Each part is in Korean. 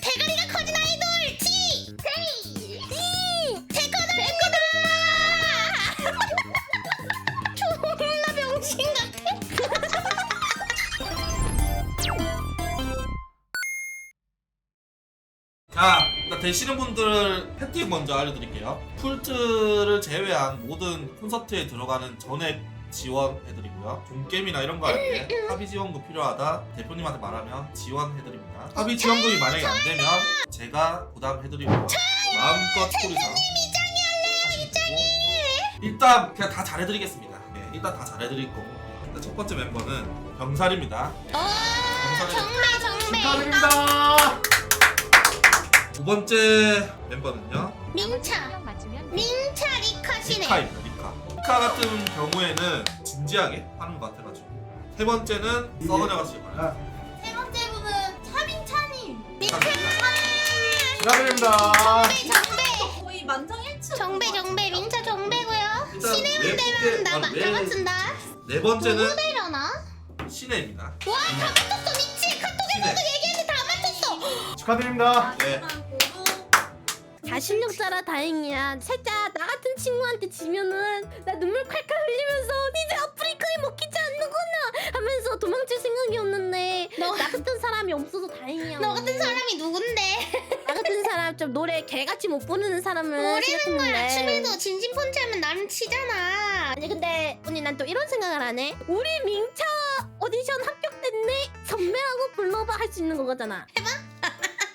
대가리가 커진 아이돌 지 세이! 제거다 제거다 존나 병신 같아. 자, 일단 되시는 분들 혜택 먼저 알려드릴게요. 풀트를 제외한 모든 콘서트에 들어가는 전액 지원해드리고요. 종게임이나 이런 거 할 때 합의 지원금 필요하다 대표님한테 말하면 지원해드립니다. 합의 지원금이 만약에 안 되면 제가 부담해드리고요. 마음껏 소리상 하시면 되고 일단 그냥 다 잘해드리겠습니다. 네, 일단 다 잘해드릴 거고 일단 첫 번째 멤버는 병살입니다. 네, 어 정말 정말 축하드립니다. 두 번째 멤버는요. 민차 민차 리카시네 리카입니다 리카 같은 경우에는 진지하게 하는 것 같아가지고. 세 번째는 썩어녀 가수 아, 세 번째 분은 차민차님. 민차 축하드립니다. 정배 거의 만장일치. 정배 정배 민차 정배고요. 일단 신의 왜 문대면 나 뽑게- 아, 왜- 맞춘다. 네 번째는 되려나? 신혜입니다. 와 다 맞췄어. 미치 카톡에서도 신혜 얘기했는데 다 맞췄어. 축하드립니다. 네. 자신력자라 다행이야. 살짝 나 같은 친구한테 지면은 나 눈물 콸콸 흘리면서 이제 아프리카에 먹히지 않는구나 하면서 도망칠 생각이었는데 너- 나 같은 사람이 없어서 다행이야. 너 같은 사람이 누군데 나 같은 사람 좀 노래 개같이 못 부르는 사람을 뭐라는 거야 생각했는데. 춤에도 진심 폰치하면 나름 치잖아 아니 근데 언니 난 또 이런 생각을 하네. 우리 민차 오디션 합격됐네. 선배라고 불러봐 할 수 있는 거잖아. 해봐.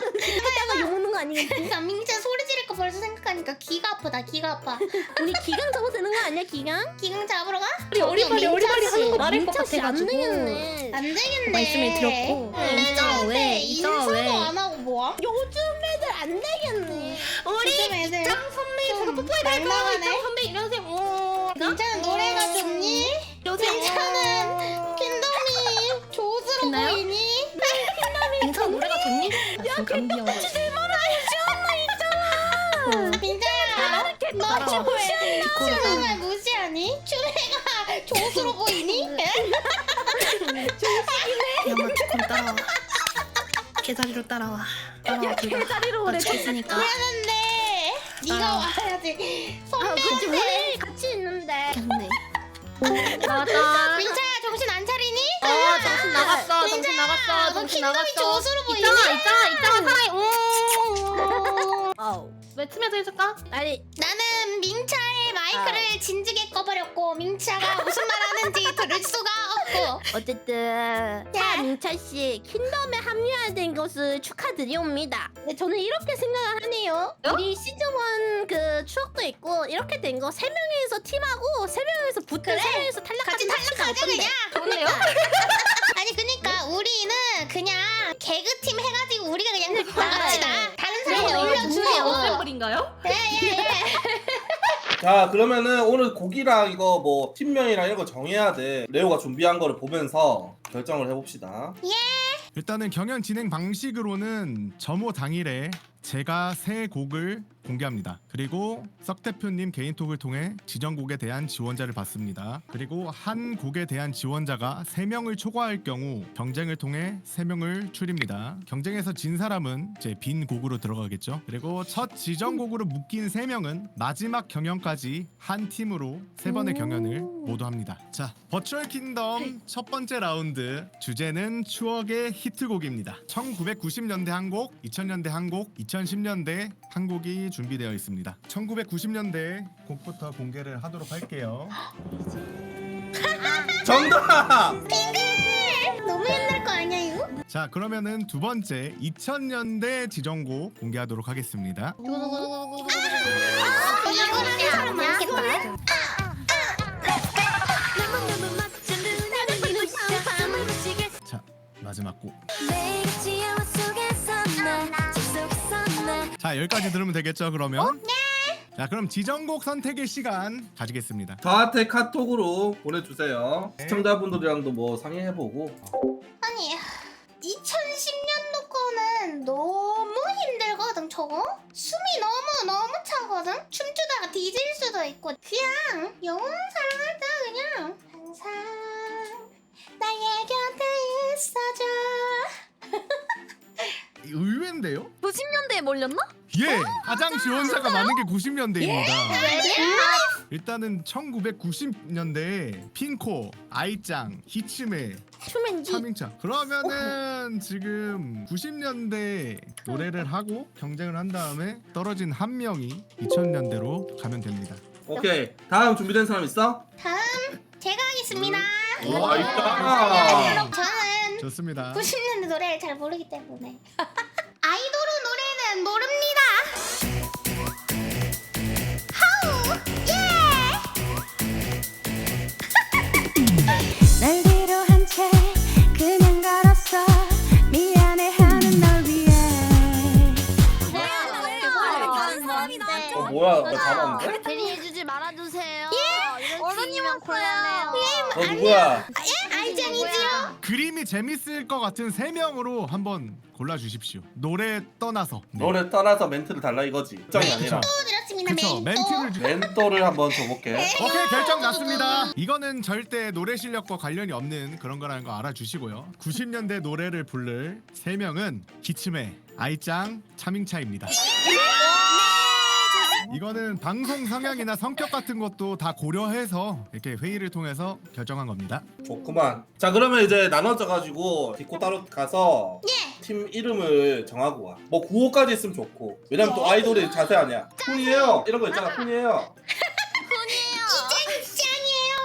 하다가 욕 먹는 거 아니겠지? 나 민차 소리 벌써 생각하니까 기가 아프다 기가 아파 우리 기강 잡아도 되는 거 아니야 기강? 기강 잡으러 가? 우리 어리버리 어리버리 씨. 하는 거 말일 것 씨안 같아가지고. 되겠네. 안 되겠네 말씀을 드렸고. 인자 왜? 인사도 왜? 안 하고 뭐야? 요즘 애들 안 되겠네. 요즘 애들 선배 좀 뽀뽀해 달 날라가네. 선배 이러세요. 어. 민차는 노래가 좋니? 민차는 퀸덤이 조스로 됐나요? 보이니? 민차 노래가 좋니? 야, 감기야. 민차야 너 춤을 왜 무시하니? 춤애가 조스로 보이니? 야마치콘 따라와. 개자리로 따라와. 따라와, 둘 다. 개자리로 오래 같이 있으니까. 미안한데 네가 아. 와야지 아, 그치 선배한테 우리 같이 있는데. 좋네. 나왔다. 민차야 정신 안 차리니? 어, 정신 나갔어. 정신 민차야, 나갔어. 너 정신 퀸덤이 나갔어. 조스로 보이니? 있잖아, 있잖아, 있잖아. 사랑해. 오. 틈에서 해줄까? 아니 나는 민차의 마이크를 진지게 꺼버렸고 민차가 무슨 말 하는지 들을 수가 없고 어쨌든 차 민차 씨 킹덤에 합류하된 것을 축하드리옵니다. 네, 저는 이렇게 생각을 하네요. 어? 우리 시즌 1그 추억도 있고 이렇게 된 거 세 명이서 팀하고 세 명이서 붙고 그래. 세 명이서 탈락하는 같이 탈락하자 그냥 좋네요. 아니 그니까 우리는 그냥 개그팀 해가지고 우리가 그냥 다 같이 나다 른 사람이 둘이 올려주고 어셈블인가요? 예예예. 자 그러면은 오늘 곡이랑 이거 뭐 팀명이랑 이런 거 정해야 돼. 레오가 준비한 거를 보면서 결정을 해봅시다. 일단은 경연 진행 방식으로는 점호 당일에 제가 새 곡을 공개합니다. 그리고 석 대표님 개인톡을 통해 지정곡에 대한 지원자를 받습니다. 그리고 한 곡에 대한 지원자가 3명을 초과할 경우 경쟁을 통해 3명을 추립니다. 경쟁에서 진 사람은 이제 빈 곡으로 들어가겠죠. 그리고 첫 지정곡으로 묶인 3명은 마지막 경연까지 한 팀으로 세 번의 경연을 모두 합니다. 자, 버추얼 킹덤 첫 번째 라운드 주제는 추억의 히트곡입니다. 1990년대 한 곡, 2000년대 한 곡, 2010년대 한 곡이 준비되어 있습니다. 1990년대 곡부터 공개를 하도록 할게요. 정답! 너무 옛날 거 아니야 이거? 자, 그러면은 두 번째 2000년대 지정곡 공개하도록 하겠습니다. 아, 이거 하는 사람 많겠다 자, 마지막 곡. 자, 여기까지 들으면 되겠죠, 그러면? 네. 자, 그럼 지정곡 선택의 시간 가지겠습니다. 저한테 카톡으로 보내주세요 시청자분들이랑도 뭐 상의해보고 아니 2010년도 거는 너무 힘들거든 저거 숨이 너무 너무 차거든 춤추다가 뒤질 수도 있고 그냥 영원 사랑하자 그냥 항상 있 어줘 의외인데요? 90년대에 몰렸나? 예, 가장 지원자가 많은 게 90년대입니다. 일단은 1990년대에 핑코, 아이짱, 히츠메. 차밍차. 그러면은 지금 90년대 노래를 하고 경쟁을 한 다음에 떨어진 한 명이 2000년대로 가면 됩니다. 오케이 다음 준비된 사람 있어? 다음 제가 하겠습니다. 와 있다 저는 좋습니다. 90년대 노래를 잘 모르기 때문에 아이돌 노래는 모릅니다. 하우 예. 날 뒤로 한 채 그냥 걸었어 미안해하는 널 위해 어 뭐야 나 잡았는데? 대리해주지 말아주세요. 예. 어른이면 곤란해요. 너 누구야? 아 그림이 재밌을 것 같은 세 명으로 한번 골라 주십시오. 노래 떠나서. 네. 노래 떠나서 멘트를 달라 이거지 걱정이 아니라 또 들었습니다. 그쵸 멘토. 멘트를 주... 멘토를 한번 줘볼게 오케이 결정 났습니다. 이거는 절대 노래 실력과 관련이 없는 그런 거라는 거 알아주시고요. 90년대 노래를 부를 세 명은 기침의 아이짱 차밍차입니다. 이거는 방송 성향이나 성격 같은 것도 다 고려해서 이렇게 회의를 통해서 결정한 겁니다. 좋구만. 자 그러면 이제 나눠져 가지고 디코 따로 가서 예. 팀 이름을 정하고 와뭐 9호까지 있으면 좋고. 왜냐면 또 아이돌이 자세하냐 쿤이에요. 이런 거 있잖아 쿤이에요. 짱이에요.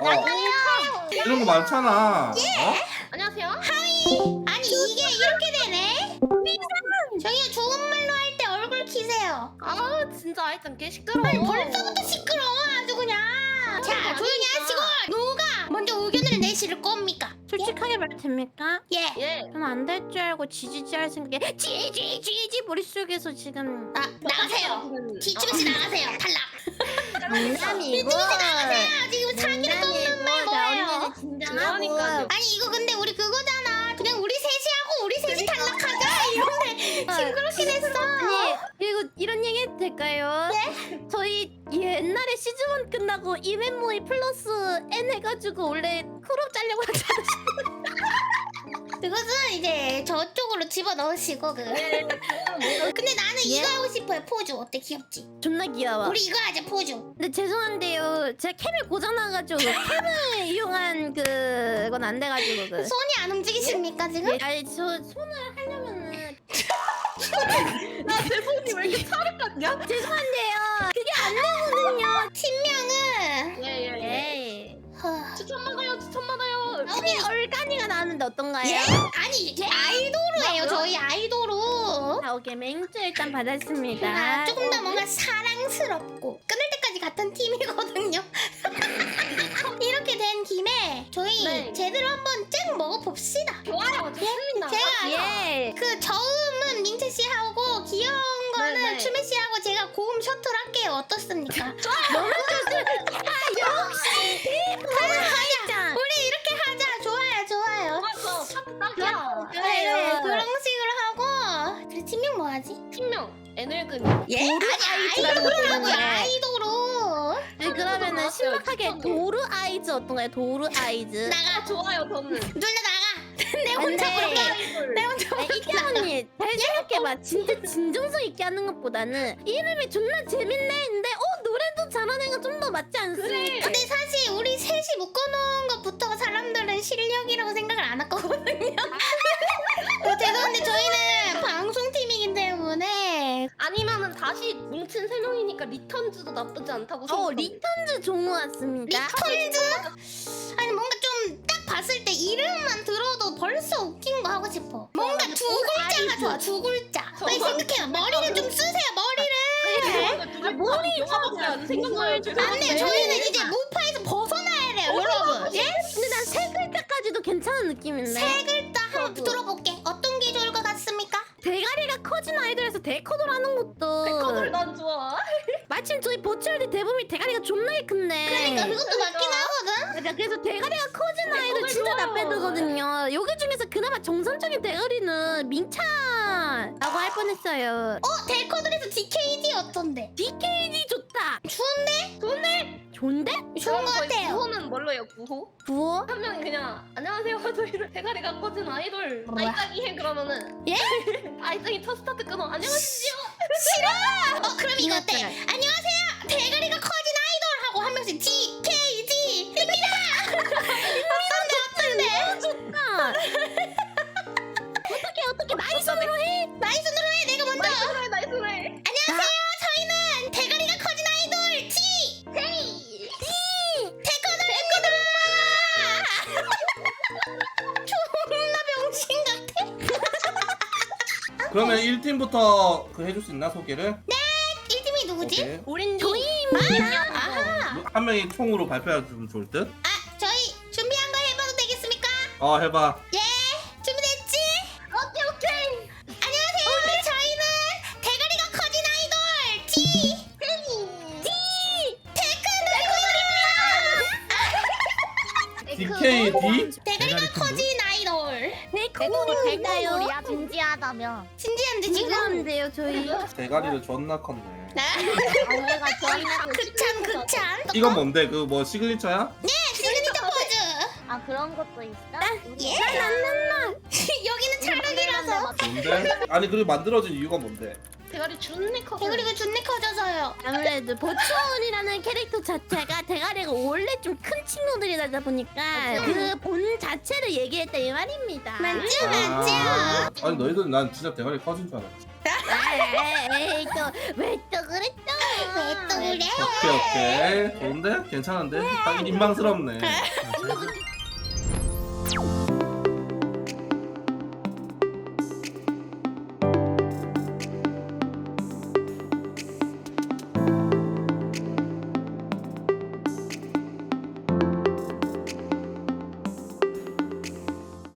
아, 어 이런 거 많잖아. 어? 안녕하세요. 아니 이게 이렇게 되네. 아이짱 개 시끄러워. 아니 벌써부터 시끄러워 아주 그냥. 자 조용히 하시고 누가 먼저 의견을 내실 겁니까? 솔직하게 말해도 됩니까? 예. 예. 저는 안될 줄 알고 지지지 할 생각에 지지 지지 머릿속에서 지금 아 나가세요. 씨 나가세요. 탈락. 농담이고 시즌 1 끝나고 이벤 모의 플러스 N 해가지고 원래 크롭 짜려고 하잖아 그것은 이제 저쪽으로 집어 넣으시고 그. 근데 나는 이거 하고 싶어요. 포즈 어때 귀엽지? 존나 귀여워 우리 이거 하자 포즈. 근데 죄송한데요 제가 캠을 고장나가지고 캠을 이용한 그건 안 돼가지고 그 손이 안 움직이십니까 지금? 아니 저 손을 하려면은 나 대본이 왜 이렇게 차를 같냐? 죄송한데요 아니, 얼간이가 나왔는데 어떤가요? 예? 아니 제 아이돌이에요 저희 아이돌로. 자 오케이 맹주 일단 받았습니다 아, 조금 더 뭔가 사랑스럽고 끊을 때까지 같은 팀이거든요. 이렇게 된 김에 저희 네. 제대로 한번 쨍 먹어봅시다. 좋아요 좋습니다 제가 예 그 저음은 민채 씨 하고 귀여운 거는 네 네. 추미 씨 하고 제가 고음 셔틀 할게요. 어떻습니까? 좋습니 아이돌로. 네, 그러면은 신박하게 도르 아이즈 어떤가요? 도르 아이즈 나가. 좋아요 저는 둘다 나가. 내 혼자 안 돼. 부르게. 내 혼자 부르게. 이기 언니 잘 생각해봐 진짜 진정성 있게 하는 것보다는 이름이 존나 재밌네 근데 어 노래도 잘하는 애가 좀 더 맞지 않습니까? 근데 사실 우리 셋이 묶어놓은 것부터 사람들은 실력이라고 생각을 안할 거거든 리턴즈도 나쁘지 않다고 어 생각합니다. 리턴즈 것 같습니다 리턴즈? 아니 뭔가 좀 딱 봤을 때 이름만 들어도 벌써 웃긴 거 하고 싶어. 뭔가 두 글자가 좋아. 두 글자. 아니 생각해요. 머리를 좀 쓰세요. 머리를. 아, 머리 영화밖에 안 생각나요. 안 돼요. 저희는 이제 무파에서 벗어나야 돼요, 여러분. 예? 근데 난 세 글자까지도 괜찮은 느낌인데 세 글자 한번. 들어볼게. 어떤 게 좋을 것 같습니까? 대가리가 커진 아이돌에서 데코돌 하는 것도 데커들 난 좋아. 마침 저희 버추얼드 대부분이 대가리가 존나 큰데 그러니까 그것도 맞긴 하거든. 그러니까 그래서 대가리가 커진 아이돌 진짜 좋아요. 나빼드거든요 여기 중에서 그나마 정상적인 대가리는 민차라고 할 뻔했어요 어, 델코들에서 DKD 어떤데? DKD 좋다 좋은데? 좋네 좋은데? 좋은 것 저희 같아요. 구호는 뭘로 해요 구호? 부어? 한 명이 그냥 안녕하세요 저희는 대가리가 꺼진 아이돌 뭐야? 아이짱이 해 그러면은 예? 아이짱이 첫 스타트 끊어 안녕하십시오 싫어. 어 그럼 이거 어때? 안녕하세요. 그러면 1팀부터 그 해줄 수 있나 소개를? 1팀이 누구지? 오케이. 우린 조이입니다. 아하. 한 명이 총으로 발표하면 좋을 듯? 아 저희 준비한 거 해봐도 되겠습니까? 어 해봐 예. 준비됐지? 오케이 오케이. 안녕하세요. 저희는 대가리가 커진 아이돌 G G 테크노입니다. DKD? 대가리가 대가리 커진 아이돌. 백골인가요? 진지하다면 진지한데 지금 지금? 하면 돼요 저희. 대가리를 존나 컸네 내가 저희는 극찬 극찬. 이건 뭔데? 그 뭐 시그니처야? 네 시그니처 포즈. 아 그런 것도 있어? 예. 여기는 촬영이라서. 뭔데? 아니 그리고 만들어진 이유가 뭔데? 대가리 준네 커 대가리가 존나 커져서요. 아무래도 보초원이라는 캐릭터 자체가 대가리가 원래 좀 큰 친구들이다 보니까 그 본 자체를 얘기했다 이 말입니다. 맞죠 맞죠. 아, 아니 너희들 난 진짜 대가리 커진 줄 알았지 에이 또왜 또 그랬죠? 왜또 그래? 오케이 오케이 좋은데? 괜찮은데? 딱 민망스럽네 자, 저희들